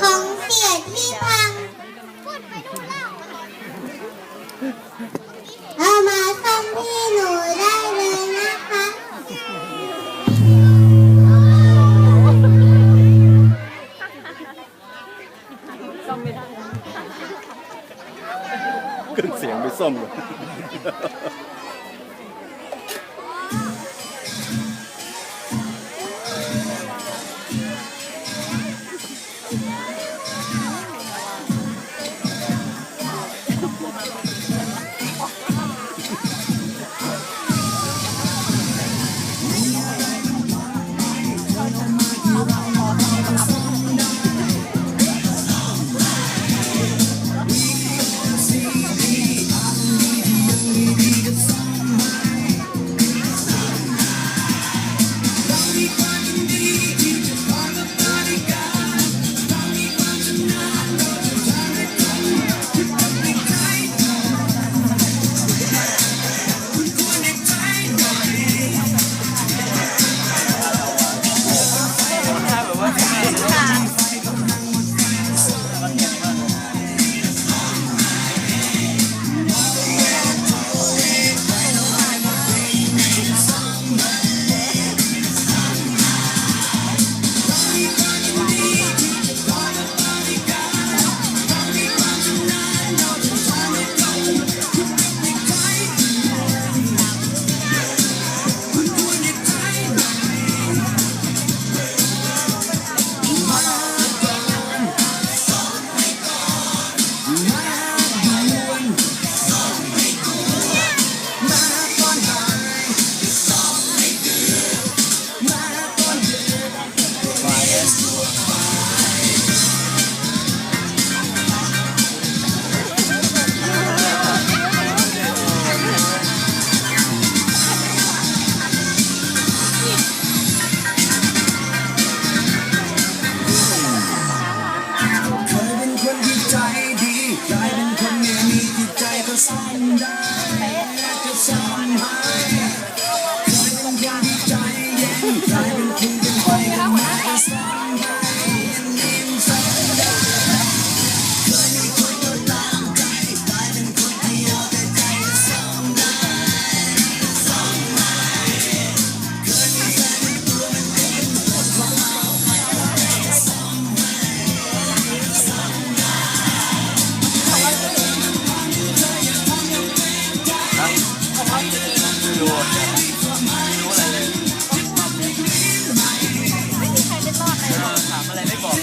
ของเสียที่พังเอามาซ่อมที่หนูได้เลยนะคะขึ้นเสียงไปซ่อมเลย Sunday, like the sun high. อะไรไม่บอก